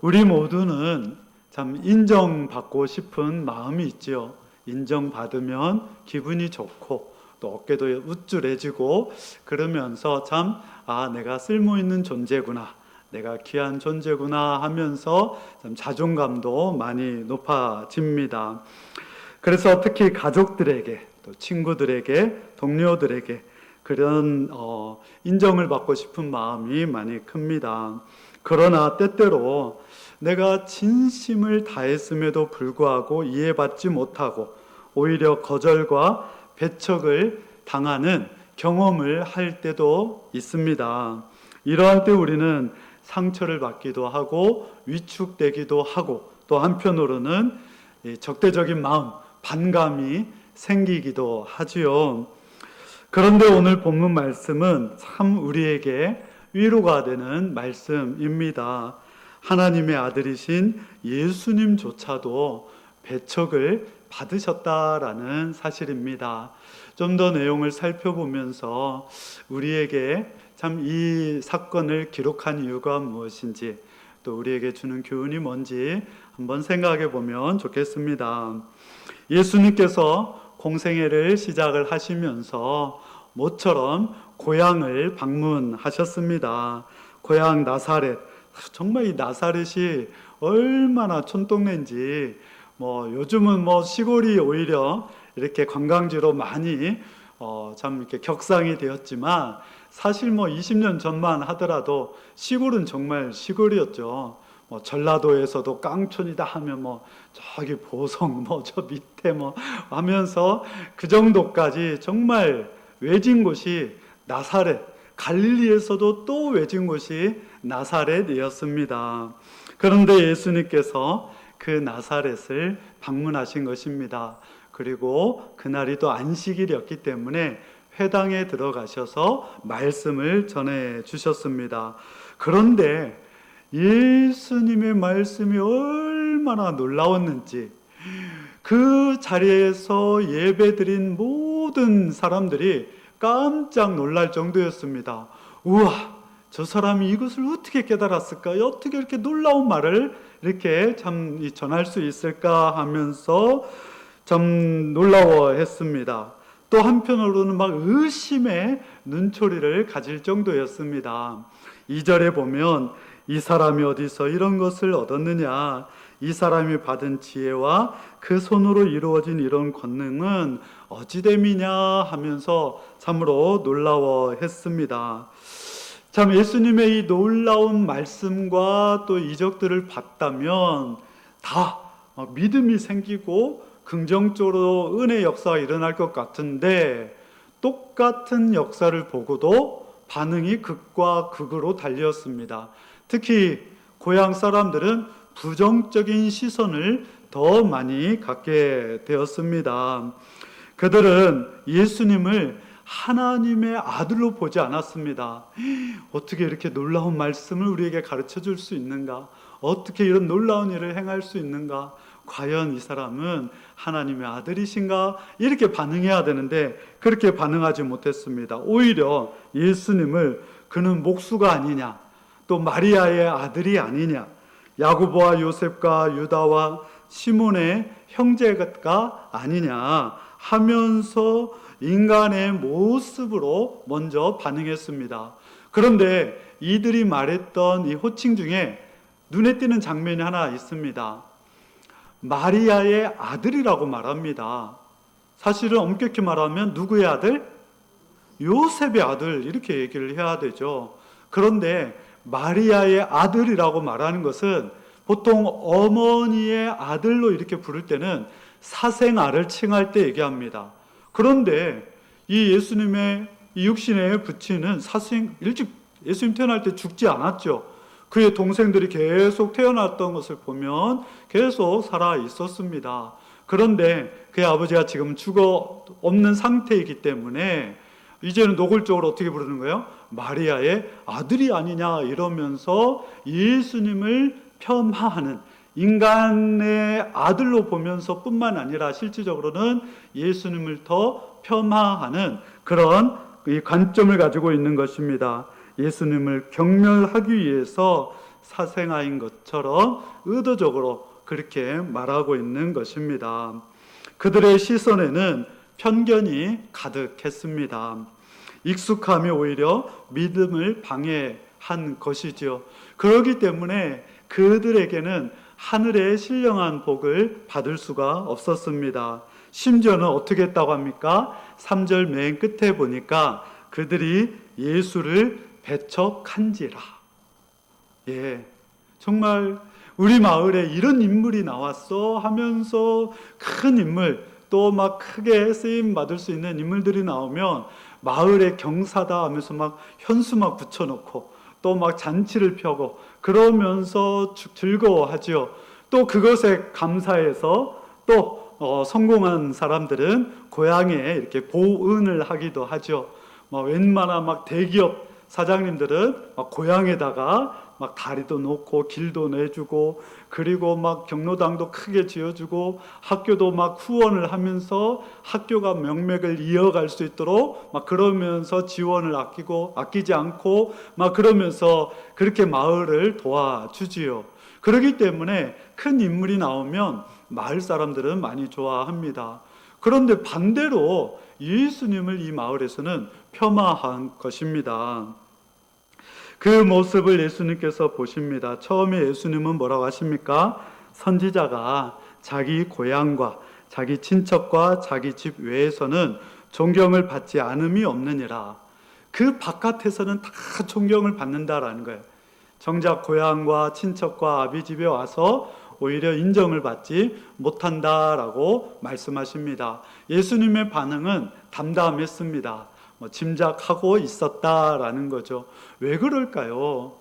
우리 모두는 참 인정받고 싶은 마음이 있지요. 인정받으면 기분이 좋고 또 어깨도 우쭐해지고 그러면서 참 아 내가 쓸모 있는 존재구나. 내가 귀한 존재구나 하면서 참 자존감도 많이 높아집니다. 그래서 특히 가족들에게 또 친구들에게 동료들에게 그런 어, 인정을 받고 싶은 마음이 많이 큽니다. 그러나 때때로 내가 진심을 다했음에도 불구하고 이해받지 못하고 오히려 거절과 배척을 당하는 경험을 할 때도 있습니다. 이러할 때 우리는 상처를 받기도 하고 위축되기도 하고 또 한편으로는 이 적대적인 마음, 반감이 생기기도 하지요. 그런데 오늘 본문 말씀은 참 우리에게 위로가 되는 말씀입니다. 하나님의 아들이신 예수님조차도 배척을 받으셨다라는 사실입니다. 좀 더 내용을 살펴보면서 우리에게 참 이 사건을 기록한 이유가 무엇인지 또 우리에게 주는 교훈이 뭔지 한번 생각해 보면 좋겠습니다. 예수님께서 공생애를 시작을 하시면서 모처럼 고향을 방문하셨습니다. 고향 나사렛. 정말 이 나사렛이 얼마나 촌동네인지 뭐 요즘은 뭐 시골이 오히려 이렇게 관광지로 많이 어, 참 이렇게 격상이 되었지만 사실 뭐 20년 전만 하더라도 시골은 정말 시골이었죠. 뭐 전라도에서도 깡촌이다 하면 뭐 저기 보성 뭐 저 밑에 뭐 하면서 그 정도까지 정말 외진 곳이 나사렛 갈릴리에서도 또 외진 곳이 나사렛이었습니다. 그런데 예수님께서 그 나사렛을 방문하신 것입니다. 그리고 그날이 또 안식일이었기 때문에 회당에 들어가셔서 말씀을 전해 주셨습니다. 그런데 예수님의 말씀이 얼마나 놀라웠는지 그 자리에서 예배드린 모든 사람들이 깜짝 놀랄 정도였습니다. 우와, 저 사람이 이것을 어떻게 깨달았을까? 어떻게 이렇게 놀라운 말을 이렇게 참 전할 수 있을까 하면서 참 놀라워했습니다. 또 한편으로는 막 의심의 눈초리를 가질 정도였습니다. 2절에 보면 이 사람이 어디서 이런 것을 얻었느냐? 이 사람이 받은 지혜와 그 손으로 이루어진 이런 권능은 어찌됨이냐 하면서 참으로 놀라워했습니다. 참 예수님의 이 놀라운 말씀과 또 이적들을 봤다면 다 믿음이 생기고 긍정적으로 은혜 역사가 일어날 것 같은데 똑같은 역사를 보고도 반응이 극과 극으로 달렸습니다. 특히 고향 사람들은 부정적인 시선을 더 많이 갖게 되었습니다. 그들은 예수님을 하나님의 아들로 보지 않았습니다. 어떻게 이렇게 놀라운 말씀을 우리에게 가르쳐 줄 수 있는가? 어떻게 이런 놀라운 일을 행할 수 있는가? 과연 이 사람은 하나님의 아들이신가? 이렇게 반응해야 되는데 그렇게 반응하지 못했습니다. 오히려 예수님을 그는 목수가 아니냐? 또 마리아의 아들이 아니냐? 야고보와 요셉과 유다와 시몬의 형제가 아니냐 하면서 인간의 모습으로 먼저 반응했습니다. 그런데 이들이 말했던 이 호칭 중에 눈에 띄는 장면이 하나 있습니다. 마리아의 아들이라고 말합니다. 사실은 엄격히 말하면 누구의 아들? 요셉의 아들 이렇게 얘기를 해야 되죠. 그런데 마리아의 아들이라고 말하는 것은 보통 어머니의 아들로 이렇게 부를 때는 사생아를 칭할 때 얘기합니다. 그런데 이 예수님의 이 육신에 붙이는 사생 일찍 예수님 태어날 때 죽지 않았죠. 그의 동생들이 계속 태어났던 것을 보면 계속 살아 있었습니다. 그런데 그의 아버지가 지금 죽어 없는 상태이기 때문에 이제는 노골적으로 어떻게 부르는 거예요? 마리아의 아들이 아니냐 이러면서 예수님을 폄하하는 인간의 아들로 보면서 뿐만 아니라 실질적으로는 예수님을 더 폄하하는 그런 이 관점을 가지고 있는 것입니다. 예수님을 경멸하기 위해서 사생아인 것처럼 의도적으로 그렇게 말하고 있는 것입니다. 그들의 시선에는 편견이 가득했습니다. 익숙함이 오히려 믿음을 방해한 것이지요. 그러기 때문에 그들에게는 하늘의 신령한 복을 받을 수가 없었습니다. 심지어는 어떻게 했다고 합니까? 3절 맨 끝에 보니까 그들이 예수를 배척한지라. 예. 정말 우리 마을에 이런 인물이 나왔어 하면서 큰 인물 또 막 크게 쓰임 받을 수 있는 인물들이 나오면 마을의 경사다 하면서 막 현수 막 붙여놓고 또 막 잔치를 펴고 그러면서 주- 즐거워하지요. 또 그것에 감사해서 또 어, 성공한 사람들은 고향에 이렇게 보은을 하기도 하죠. 뭐 웬만한 막 대기업 사장님들은 막 고향에다가 막 다리도 놓고 길도 내주고 그리고 막 경로당도 크게 지어주고 학교도 막 후원을 하면서 학교가 명맥을 이어갈 수 있도록 막 그러면서 지원을 아끼고 아끼지 않고 막 그러면서 그렇게 마을을 도와주지요. 그렇기 때문에 큰 인물이 나오면 마을 사람들은 많이 좋아합니다. 그런데 반대로 예수님을 이 마을에서는 폄하한 것입니다. 그 모습을 예수님께서 보십니다. 처음에 예수님은 뭐라고 하십니까? 선지자가 자기 고향과 자기 친척과 자기 집 외에서는 존경을 받지 않음이 없느니라. 그 바깥에서는 다 존경을 받는다라는 거예요. 정작 고향과 친척과 아비 집에 와서 오히려 인정을 받지 못한다라고 말씀하십니다. 예수님의 반응은 담담했습니다. 뭐 짐작하고 있었다라는 거죠. 왜 그럴까요?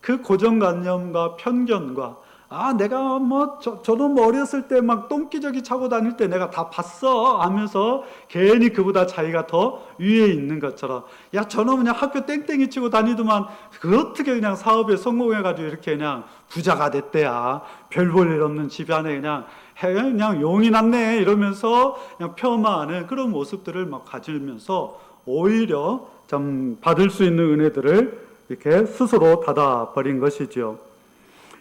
그 고정관념과 편견과 아 내가 뭐 저, 뭐 어렸을 때 막 똥기저귀 차고 다닐 때 내가 다 봤어 하면서 괜히 그보다 자기가 더 위에 있는 것처럼 야 저는 그냥 학교 땡땡이 치고 다니더만 그 어떻게 그냥 사업에 성공해가지고 이렇게 그냥 부자가 됐대야 별 볼 일 없는 집안에 그냥 해 그냥 용이 났네 이러면서 그냥 폄하하는 그런 모습들을 막 가지면서 오히려 좀 받을 수 있는 은혜들을 이렇게 스스로 닫아버린 것이죠.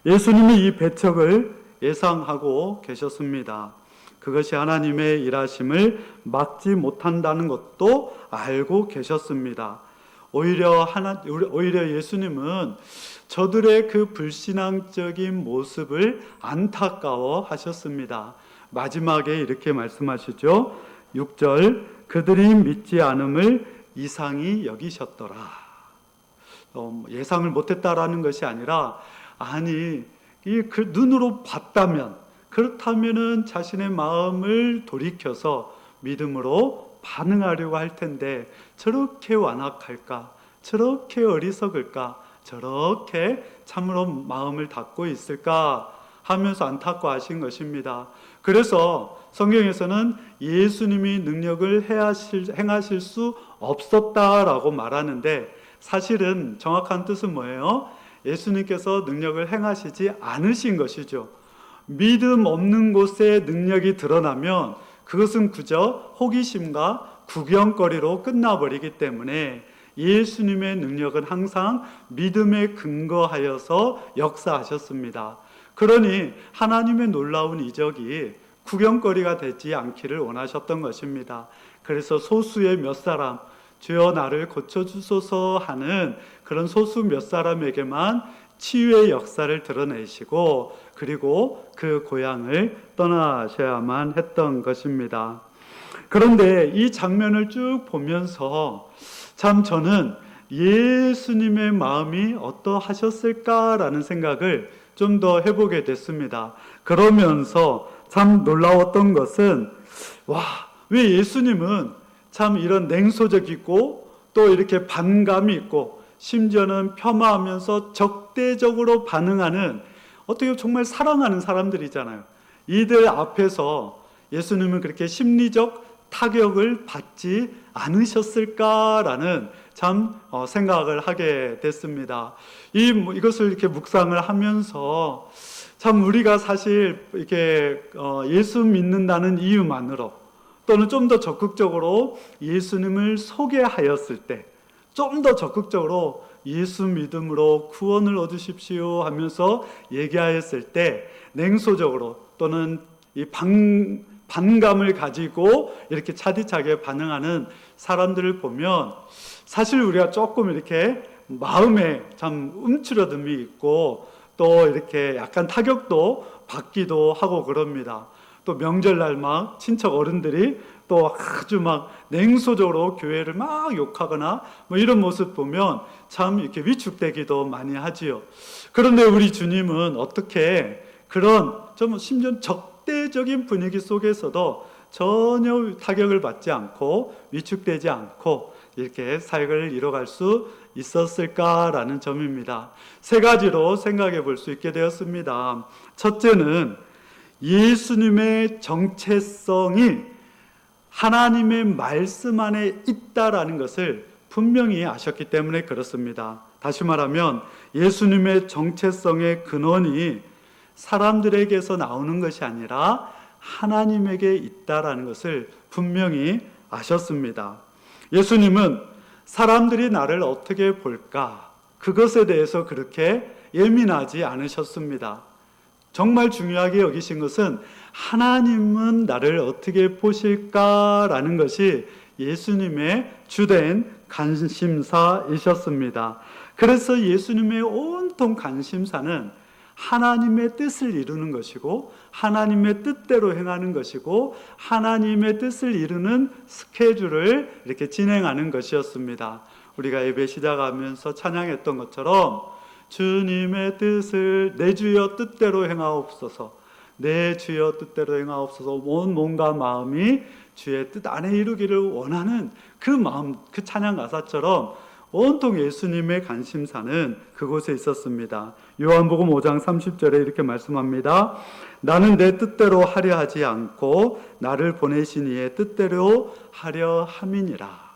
예수님이 이 배척을 예상하고 계셨습니다. 그것이 하나님의 일하심을 막지 못한다는 것도 알고 계셨습니다. 오히려 하나 오히려 예수님은 저들의 그 불신앙적인 모습을 안타까워 하셨습니다. 마지막에 이렇게 말씀하시죠. 6절 그들이 믿지 않음을 이상히 여기셨더라. 어, 예상을 못했다라는 것이 아니라 아니 이 그 눈으로 봤다면 그렇다면은 자신의 마음을 돌이켜서 믿음으로 반응하려고 할 텐데 저렇게 완악할까 저렇게 어리석을까 저렇게 참으로 마음을 닫고 있을까 하면서 안타까워하신 것입니다. 그래서 성경에서는 예수님이 능력을 해하실, 행하실 수 없었다라고 말하는데 사실은 정확한 뜻은 뭐예요? 예수님께서 능력을 행하시지 않으신 것이죠. 믿음 없는 곳에 능력이 드러나면 그것은 그저 호기심과 구경거리로 끝나버리기 때문에 예수님의 능력은 항상 믿음에 근거하여서 역사하셨습니다. 그러니 하나님의 놀라운 이적이 구경거리가 되지 않기를 원하셨던 것입니다. 그래서 소수의 몇 사람, 주여 나를 고쳐주소서 하는 그런 소수 몇 사람에게만 치유의 역사를 드러내시고 그리고 그 고향을 떠나셔야만 했던 것입니다. 그런데 이 장면을 쭉 보면서 참 저는 예수님의 마음이 어떠하셨을까라는 생각을 좀 더 해보게 됐습니다. 그러면서 참 놀라웠던 것은 와, 왜 예수님은 참 이런 냉소적이고 또 이렇게 반감이 있고 심지어는 폄하하면서 적대적으로 반응하는 어떻게 정말 사랑하는 사람들이잖아요. 이들 앞에서 예수님은 그렇게 심리적 타격을 받지 않으셨을까라는 참 어, 생각을 하게 됐습니다. 이 뭐, 이것을 이렇게 묵상을 하면서 참 우리가 사실 이렇게 어, 예수 믿는다는 이유만으로 또는 좀 더 적극적으로 예수님을 소개하였을 때 좀 더 적극적으로 예수 믿음으로 구원을 얻으십시오 하면서 얘기하였을 때 냉소적으로 또는 이 반, 반감을 가지고 이렇게 차디차게 반응하는 사람들을 보면 사실 우리가 조금 이렇게 마음에 참 움츠러듦이 있고 또 이렇게 약간 타격도 받기도 하고 그럽니다. 또 명절날 막 친척 어른들이 또 아주 막 냉소적으로 교회를 막 욕하거나 뭐 이런 모습 보면 참 이렇게 위축되기도 많이 하지요. 그런데 우리 주님은 어떻게 그런 좀 심지어 적대적인 분위기 속에서도 전혀 타격을 받지 않고 위축되지 않고 이렇게 사역을 이뤄갈 수 있었을까라는 점입니다. 세 가지로 생각해 볼 수 있게 되었습니다. 첫째는 예수님의 정체성이 하나님의 말씀 안에 있다라는 것을 분명히 아셨기 때문에 그렇습니다. 다시 말하면 예수님의 정체성의 근원이 사람들에게서 나오는 것이 아니라 하나님에게 있다라는 것을 분명히 아셨습니다. 예수님은 사람들이 나를 어떻게 볼까? 그것에 대해서 그렇게 예민하지 않으셨습니다. 정말 중요하게 여기신 것은 하나님은 나를 어떻게 보실까라는 것이 예수님의 주된 관심사이셨습니다. 그래서 예수님의 온통 관심사는 하나님의 뜻을 이루는 것이고 하나님의 뜻대로 행하는 것이고 하나님의 뜻을 이루는 스케줄을 이렇게 진행하는 것이었습니다. 우리가 예배 시작하면서 찬양했던 것처럼 주님의 뜻을 내 주여 뜻대로 행하옵소서 내 주여 뜻대로 행하옵소서 온 몸과 마음이 주의 뜻 안에 이루기를 원하는 그 마음 그 찬양 가사처럼 온통 예수님의 관심사는 그곳에 있었습니다. 요한복음 5장 30절에 이렇게 말씀합니다. 나는 내 뜻대로 하려 하지 않고 나를 보내신 이의 뜻대로 하려 함이니라.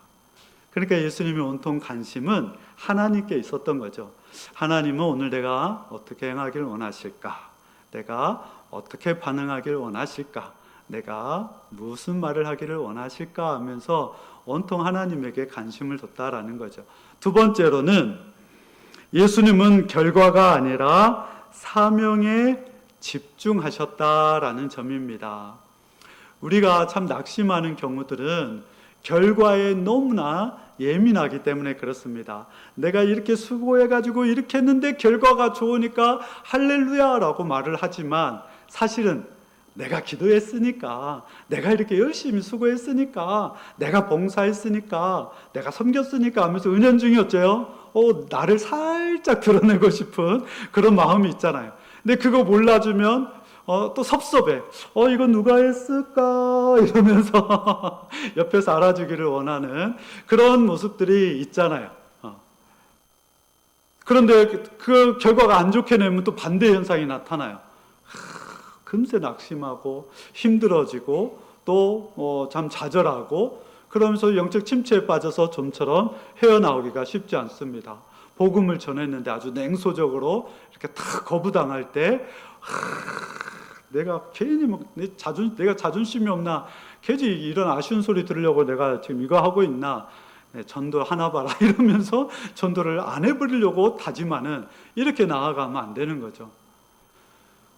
그러니까 예수님의 온통 관심은 하나님께 있었던 거죠. 하나님은 오늘 내가 어떻게 행하길 원하실까? 내가 어떻게 반응하길 원하실까? 내가 무슨 말을 하기를 원하실까 하면서 온통 하나님에게 관심을 뒀다라는 거죠. 두 번째로는 예수님은 결과가 아니라 사명에 집중하셨다라는 점입니다. 우리가 참 낙심하는 경우들은 결과에 너무나 예민하기 때문에 그렇습니다. 내가 이렇게 수고해가지고 이렇게 했는데 결과가 좋으니까 할렐루야라고 말을 하지만 사실은 내가 기도했으니까, 내가 이렇게 열심히 수고했으니까, 내가 봉사했으니까, 내가 섬겼으니까 하면서 은연중에 어째요? 어, 나를 살짝 드러내고 싶은 그런 마음이 있잖아요. 근데 그거 몰라주면 어, 또 섭섭해. 어, 이건 누가 했을까? 이러면서 옆에서 알아주기를 원하는 그런 모습들이 있잖아요. 어. 그런데 그, 그 결과가 안 좋게 되면 또 반대 현상이 나타나요. 금세 낙심하고 힘들어지고 또참 어, 좌절하고 그러면서 영적 침체에 빠져서 좀처럼 헤어나오기가 쉽지 않습니다. 복음을 전했는데 아주 냉소적으로 이렇게 탁 거부당할 때 하, 내가 괜히 뭐 내 자존 내가 자존심이 없나 괜히 이런 아쉬운 소리 들으려고 내가 지금 이거 하고 있나 네, 전도 하나 봐라 이러면서 전도를 안 해버리려고 다짐하는 이렇게 나아가면 안 되는 거죠.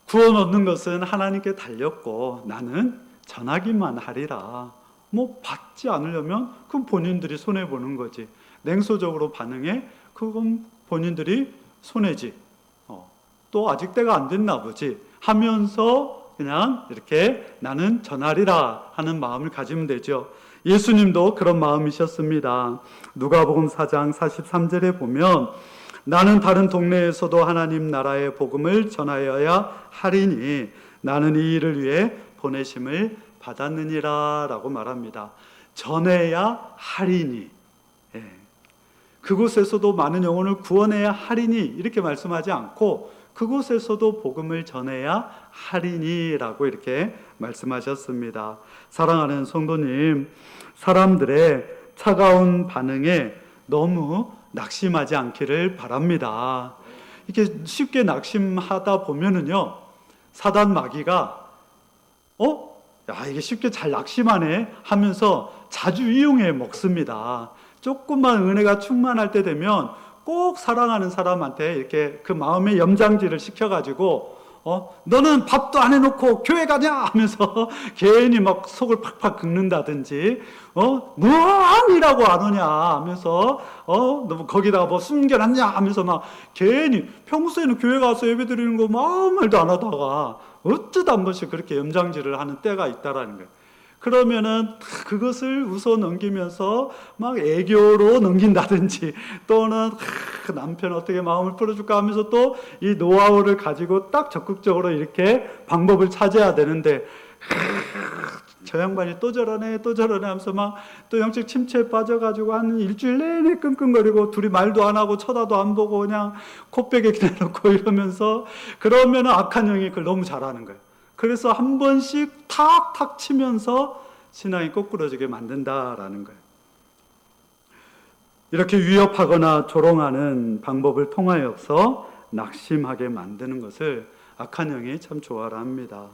구원 얻는 것은 하나님께 달렸고 나는 전하기만 하리라. 뭐 받지 않으려면 그건 본인들이 손해 보는 거지. 냉소적으로 반응해 그건 본인들이 손해지. 어, 또 아직 때가 안 됐나 보지 하면서 그냥 이렇게 나는 전하리라 하는 마음을 가지면 되죠. 예수님도 그런 마음이셨습니다. 누가복음 4장 43절에 보면 나는 다른 동네에서도 하나님 나라의 복음을 전하여야 하리니 나는 이 일을 위해 보내심을 받았느니라 라고 말합니다. 전해야 하리니. 예. 그곳에서도 많은 영혼을 구원해야 하리니 이렇게 말씀하지 않고 그곳에서도 복음을 전해야 하리니라고 이렇게 말씀하셨습니다. 사랑하는 성도님, 사람들의 차가운 반응에 너무 낙심하지 않기를 바랍니다. 이렇게 쉽게 낙심하다 보면은요, 사단 마귀가, 어? 야, 이게 쉽게 잘 낙심하네 하면서 자주 이용해 먹습니다. 조금만 은혜가 충만할 때 되면 꼭 사랑하는 사람한테 이렇게 그 마음의 염장질을 시켜가지고 어? 너는 밥도 안 해놓고 교회 가냐? 하면서 괜히 막 속을 팍팍 긁는다든지 어? 무한이라고 안 오냐? 하면서 어? 너무 거기다가 뭐 숨겨놨냐? 하면서 막 괜히 평소에는 교회 가서 예배 드리는 거 아무 말도 안 하다가 어쩌다 한 번씩 그렇게 염장질을 하는 때가 있다라는 거예요. 그러면은 그것을 웃어 넘기면서 막 애교로 넘긴다든지 또는 하, 남편 어떻게 마음을 풀어줄까 하면서 또 이 노하우를 가지고 딱 적극적으로 이렇게 방법을 찾아야 되는데 하, 저 양반이 또 저러네 또 저러네 하면서 막 또 영적 침체에 빠져가지고 한 일주일 내내 끙끙거리고 둘이 말도 안 하고 쳐다도 안 보고 그냥 코백에 기대놓고 이러면서 그러면은 악한 영이 그걸 너무 잘하는 거예요. 그래서 한 번씩 탁탁 치면서 신앙이 거꾸러지게 만든다라는 거예요. 이렇게 위협하거나 조롱하는 방법을 통하여서 낙심하게 만드는 것을 악한 영이 참 좋아라 합니다.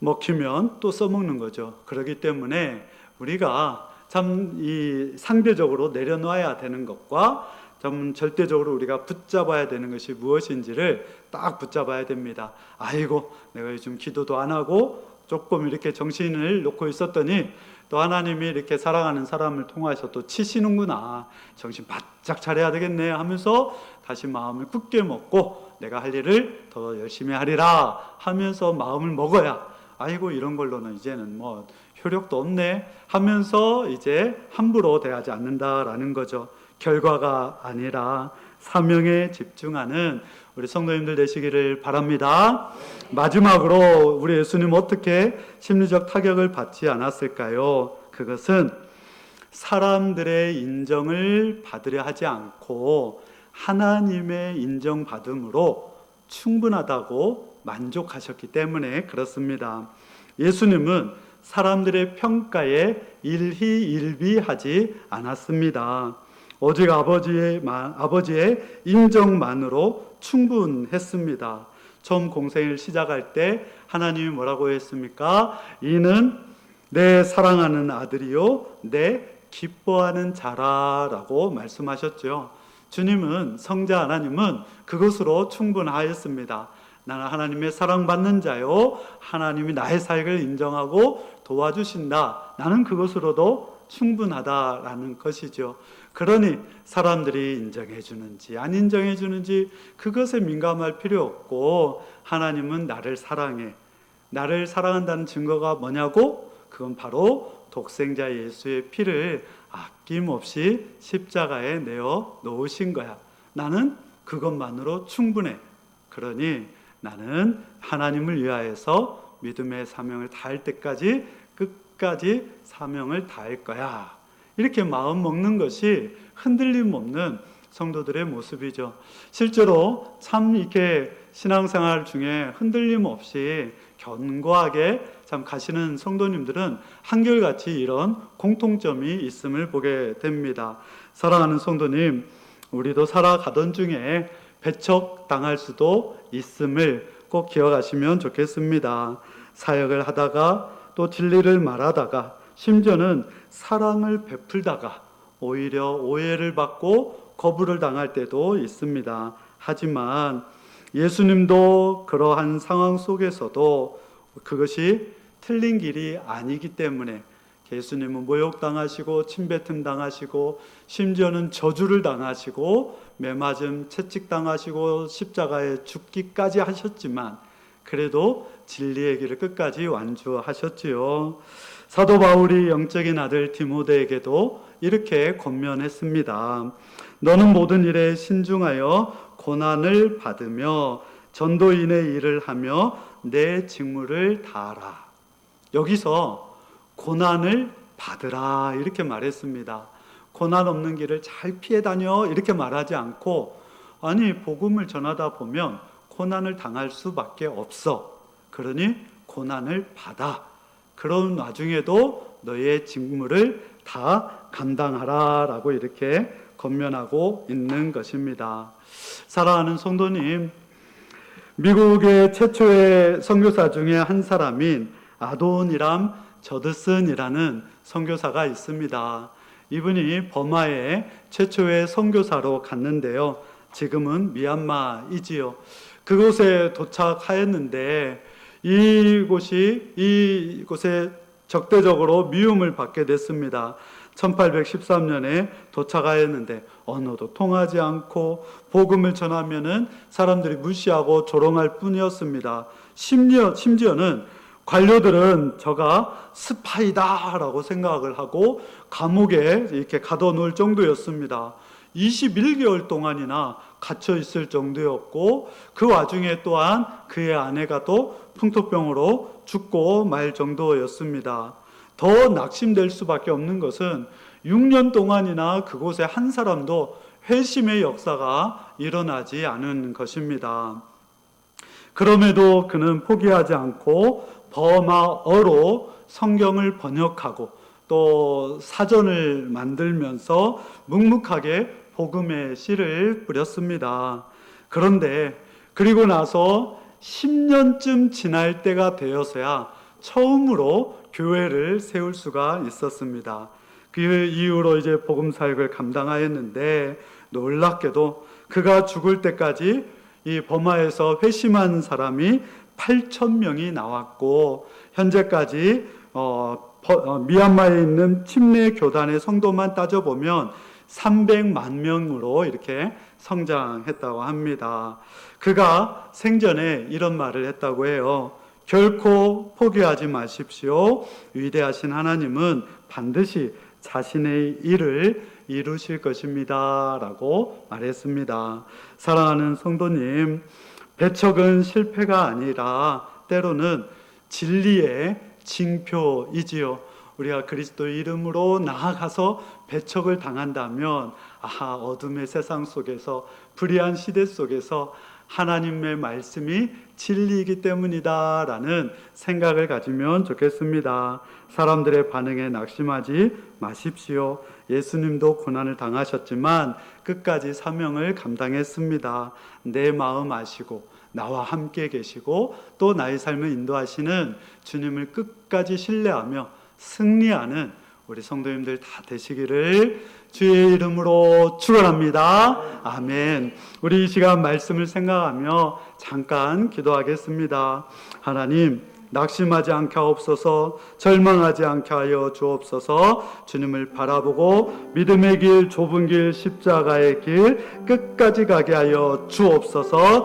먹히면 또 써먹는 거죠. 그렇기 때문에 우리가 참 이 상대적으로 내려놔야 되는 것과 좀 절대적으로 우리가 붙잡아야 되는 것이 무엇인지를 딱 붙잡아야 됩니다. 아이고, 내가 요즘 기도도 안 하고 조금 이렇게 정신을 놓고 있었더니 또 하나님이 이렇게 사랑하는 사람을 통해서 또 치시는구나. 정신 바짝 차려야 되겠네 하면서 다시 마음을 굳게 먹고 내가 할 일을 더 열심히 하리라 하면서 마음을 먹어야 아이고 이런 걸로는 이제는 뭐 효력도 없네 하면서 이제 함부로 대하지 않는다라는 거죠. 결과가 아니라 사명에 집중하는 우리 성도님들 되시기를 바랍니다. 마지막으로 우리 예수님 어떻게 심리적 타격을 받지 않았을까요? 그것은 사람들의 인정을 받으려 하지 않고 하나님의 인정받음으로 충분하다고 만족하셨기 때문에 그렇습니다. 예수님은 사람들의 평가에 일희일비하지 않았습니다. 오직 아버지의, 아버지의 인정만으로 충분했습니다. 처음 공생을 시작할 때 하나님이 뭐라고 했습니까? 이는 내 사랑하는 아들이요, 내 기뻐하는 자라라고 말씀하셨죠. 주님은 성자 하나님은 그것으로 충분하였습니다. 나는 하나님의 사랑받는 자요. 하나님이 나의 사역을 인정하고 도와주신다. 나는 그것으로도 충분하다라는 것이죠. 그러니 사람들이 인정해 주는지 안 인정해 주는지 그것에 민감할 필요 없고 하나님은 나를 사랑해. 나를 사랑한다는 증거가 뭐냐고? 그건 바로 독생자 예수의 피를 아낌없이 십자가에 내어 놓으신 거야. 나는 그것만으로 충분해. 그러니 나는 하나님을 위하여서 믿음의 사명을 다할 때까지 끝까지 사명을 다할 거야. 이렇게 마음 먹는 것이 흔들림 없는 성도들의 모습이죠. 실제로 참 이렇게 신앙생활 중에 흔들림 없이 견고하게 참 가시는 성도님들은 한결같이 이런 공통점이 있음을 보게 됩니다. 사랑하는 성도님, 우리도 살아가던 중에 배척 당할 수도 있음을 꼭 기억하시면 좋겠습니다. 사역을 하다가 또 진리를 말하다가 심지어는 사랑을 베풀다가 오히려 오해를 받고 거부를 당할 때도 있습니다. 하지만 예수님도 그러한 상황 속에서도 그것이 틀린 길이 아니기 때문에 예수님은 모욕당하시고 침뱉음 당하시고 심지어는 저주를 당하시고 매맞음 채찍당하시고 십자가에 죽기까지 하셨지만 그래도 진리의 길을 끝까지 완주하셨지요. 사도 바울이 영적인 아들 디모데에게도 이렇게 권면했습니다. 너는 모든 일에 신중하여 고난을 받으며 전도인의 일을 하며 내 직무를 다하라. 여기서 고난을 받으라 이렇게 말했습니다. 고난 없는 길을 잘 피해 다녀 이렇게 말하지 않고 아니 복음을 전하다 보면 고난을 당할 수밖에 없어. 그러니 고난을 받아. 그런 와중에도 너의 직무를 다 감당하라 라고 이렇게 권면하고 있는 것입니다. 사랑하는 성도님, 미국의 최초의 선교사 중에 한 사람인 아도니람 저드슨이라는 선교사가 있습니다. 이분이 버마에 최초의 선교사로 갔는데요. 지금은 미얀마이지요. 그곳에 도착하였는데 이곳이 이곳에 적대적으로 미움을 받게 됐습니다. 1813년에 도착하였는데 언어도 통하지 않고 복음을 전하면은 사람들이 무시하고 조롱할 뿐이었습니다. 심지어 심지어는 관료들은 저가 스파이다라고 생각을 하고 감옥에 이렇게 가둬놓을 정도였습니다. 21개월 동안이나 갇혀 있을 정도였고 그 와중에 또한 그의 아내가 또 풍토병으로 죽고 말 정도였습니다. 더 낙심될 수밖에 없는 것은 6년 동안이나 그곳에 한 사람도 회심의 역사가 일어나지 않은 것입니다. 그럼에도 그는 포기하지 않고 버마어로 성경을 번역하고 또 사전을 만들면서 묵묵하게 복음의 씨를 뿌렸습니다. 그런데 그리고 나서 10년쯤 지날 때가 되어서야 처음으로 교회를 세울 수가 있었습니다. 그 이후로 이제 복음 사역을 감당하였는데 놀랍게도 그가 죽을 때까지 이 버마에서 회심한 사람이 8천 명이 나왔고 현재까지 어, 버- 어, 미얀마에 있는 침례 교단의 성도만 따져 보면 300만 명으로 이렇게 성장했다고 합니다. 그가 생전에 이런 말을 했다고 해요. 결코 포기하지 마십시오. 위대하신 하나님은 반드시 자신의 일을 이루실 것입니다. 라고 말했습니다. 사랑하는 성도님, 배척은 실패가 아니라 때로는 진리의 징표이지요. 우리가 그리스도 이름으로 나아가서 배척을 당한다면 아하 어둠의 세상 속에서 불의한 시대 속에서 하나님의 말씀이 진리이기 때문이다라는 생각을 가지면 좋겠습니다. 사람들의 반응에 낙심하지 마십시오. 예수님도 고난을 당하셨지만 끝까지 사명을 감당했습니다. 내 마음 아시고 나와 함께 계시고 또 나의 삶을 인도하시는 주님을 끝까지 신뢰하며 승리하는 우리 성도님들 다 되시기를 주의 이름으로 축원합니다. 아멘. 우리 이 시간 말씀을 생각하며 잠깐 기도하겠습니다. 하나님 낙심하지 않게 하옵소서 절망하지 않게 하여 주옵소서 주님을 바라보고 믿음의 길 좁은 길 십자가의 길 끝까지 가게 하여 주옵소서